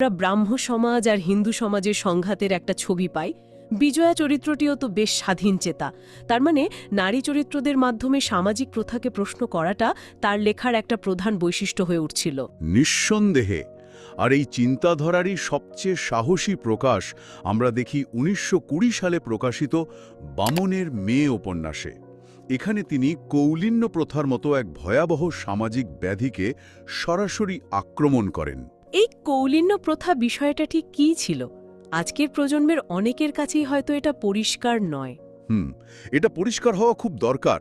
আমরা ব্রাহ্ম সমাজ আর হিন্দু সমাজের সংঘাতের একটা ছবি পাই। বিজয়া চরিত্রটিও তো বেশ স্বাধীন চেতা। তার মানে নারী চরিত্রদের মাধ্যমে সামাজিক প্রথাকে প্রশ্ন করাটা তার লেখার একটা প্রধান বৈশিষ্ট্য হয়ে উঠছিল। নিঃসন্দেহে। আর এই চিন্তাধারারই সবচেয়ে সাহসী প্রকাশ আমরা দেখি উনিশশো কুড়ি সালে প্রকাশিত বামনের মেয়ে উপন্যাসে। এখানে তিনি কৌলিন্য প্রথার মতো এক ভয়াবহ সামাজিক ব্যাধিকে সরাসরি আক্রমণ করেন। এই কৌলিন্য প্রথা বিষয়টা ঠিক কী ছিল? আজকের প্রজন্মের অনেকের কাছেই হয়তো এটা পরিষ্কার নয়। হুম, এটা পরিষ্কার হওয়া খুব দরকার।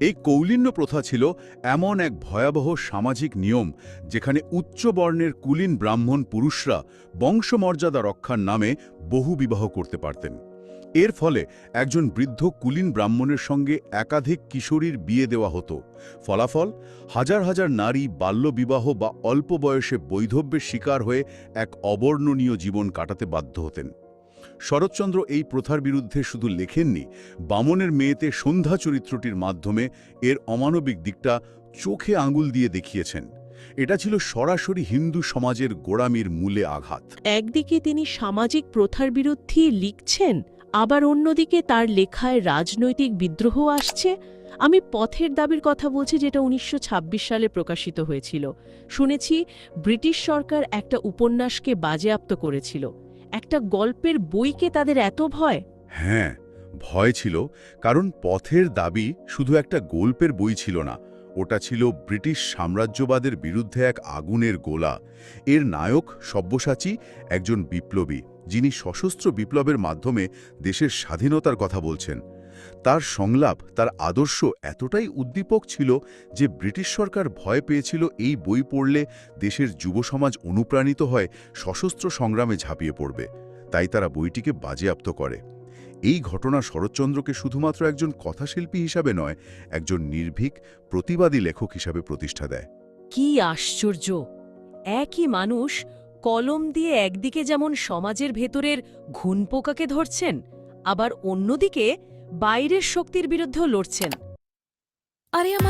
এই কৌলিন্য প্রথা ছিল এমন এক ভয়াবহ সামাজিক নিয়ম যেখানে উচ্চ বর্ণের কুলীন ব্রাহ্মণ পুরুষরা বংশমর্যাদা রক্ষার নামে বহু বিবাহ করতে পারতেন। এর ফলে একজন বৃদ্ধ কুলীন ব্রাহ্মণের সঙ্গে একাধিক কিশোরীর বিয়ে দেওয়া হতো। ফলাফল, হাজার হাজার নারী বাল্যবিবাহ বা অল্প বয়সে বৈধব্যের শিকার হয়ে এক অবর্ণনীয় জীবন কাটাতে বাধ্য হতেন। শরৎচন্দ্র এই প্রথার বিরুদ্ধে শুধু লেখেননি, বামনের মেয়েতে সন্ধ্যা চরিত্রটির মাধ্যমে এর অমানবিক দিকটা চোখে আঙুল দিয়ে দেখিয়েছেন। এটা ছিল সরাসরি হিন্দু সমাজের গোড়ামির মূলে আঘাত। একদিকে তিনি সামাজিক প্রথার বিরুদ্ধেই লিখছেন আবার অন্যদিকে তার লেখায় রাজনৈতিক বিদ্রোহ আসছে। আমি পথের দাবির কথা বলছি যেটা উনিশশো ছাব্বিশ সালে প্রকাশিত হয়েছিল। শুনেছি ব্রিটিশ সরকার একটা উপন্যাসকে বাজেয়াপ্ত করেছিল। একটা গল্পের বইকে তাদের এত ভয়? হ্যাঁ ভয় ছিল, কারণ পথের দাবি শুধু একটা গল্পের বই ছিল না। ওটা ছিল ব্রিটিশ সাম্রাজ্যবাদের বিরুদ্ধে এক আগুনের গোলা। এর নায়ক সব্যসাচী, একজন বিপ্লবী। যিনি সশস্ত্র বিপ্লবের মাধ্যমে দেশের স্বাধীনতার কথা বলছেন। তার সংলাপ, তার আদর্শ এতটাই উদ্দীপক ছিল যে ব্রিটিশ সরকার ভয় পেয়েছিল এই বই পড়লে দেশের যুব সমাজ অনুপ্রাণিত হয়, সশস্ত্র সংগ্রামে ঝাঁপিয়ে পড়বে। তাই তারা বইটিকে বাজেয়াপ্ত করে। এই ঘটনা শরৎচন্দ্রকে শুধুমাত্র একজন কথাশিল্পী হিসাবে নয়, একজন নির্ভীক, প্রতিবাদী লেখক হিসাবে প্রতিষ্ঠা দেয়। কি আশ্চর্য! একই মানুষ কলম দিয়ে একদিকে যেমন সমাজের ভেতরের ঘুনপোকাকে ধরছেন, আবার অন্যদিকে বাইরের শক্তির বিরুদ্ধেও লড়ছেন। আরে আমার